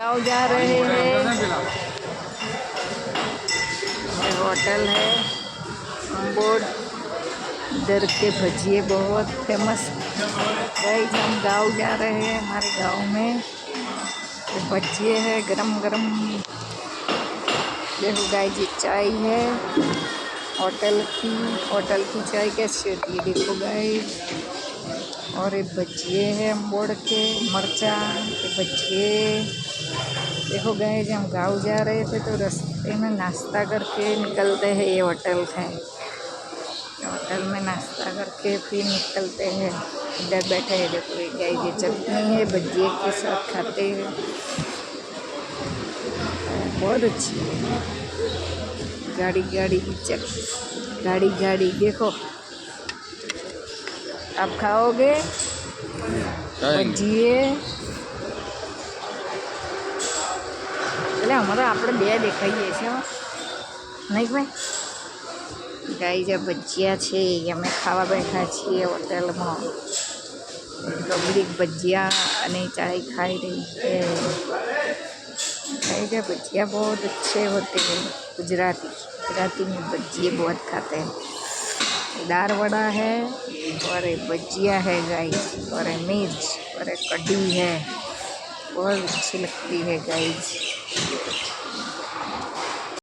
गाँव जा रहे हैं। होटल है। बोर्ड इधर के भजिए बहुत फ़ेमस। गाइस, हम गाँव जा रहे हैं हमारे गाँव में। भजिए है गरम गरम देखो गाइस, ये चाय है। होटल की होटल की चाय कैसी होती है, देखो गाइस। और ये भजिए हैं मोड़ के, मरचा, ये भजिए देखो गए जब हम गाँव जा रहे थे तो रास्ते में नाश्ता करके निकलते हैं, ये होटल है होटल में नाश्ता करके फिर निकलते हैं। इधर बैठे हैं, देखो ये गाय ये चटनी है भजिए के साथ खाते हैं। बहुत अच्छी है। गाड़ी गाड़ी की चट गाड़ी गाड़ी देखो। आप खाओगे? जिए आप देखाई नहीं भाई। गाय जो भजिया है अमे खावा बैठा छे होटल में भजिया चाय खाई रही है। भजिया बहुत अच्छे होते हैं। गुजराती गुजराती में भजिए बहुत खाते हैं। दार वड़ा है, और एक बजिया है गाइस, और एक मिर्च और एक कढ़ी है बहुत अच्छी लगती है गाइस।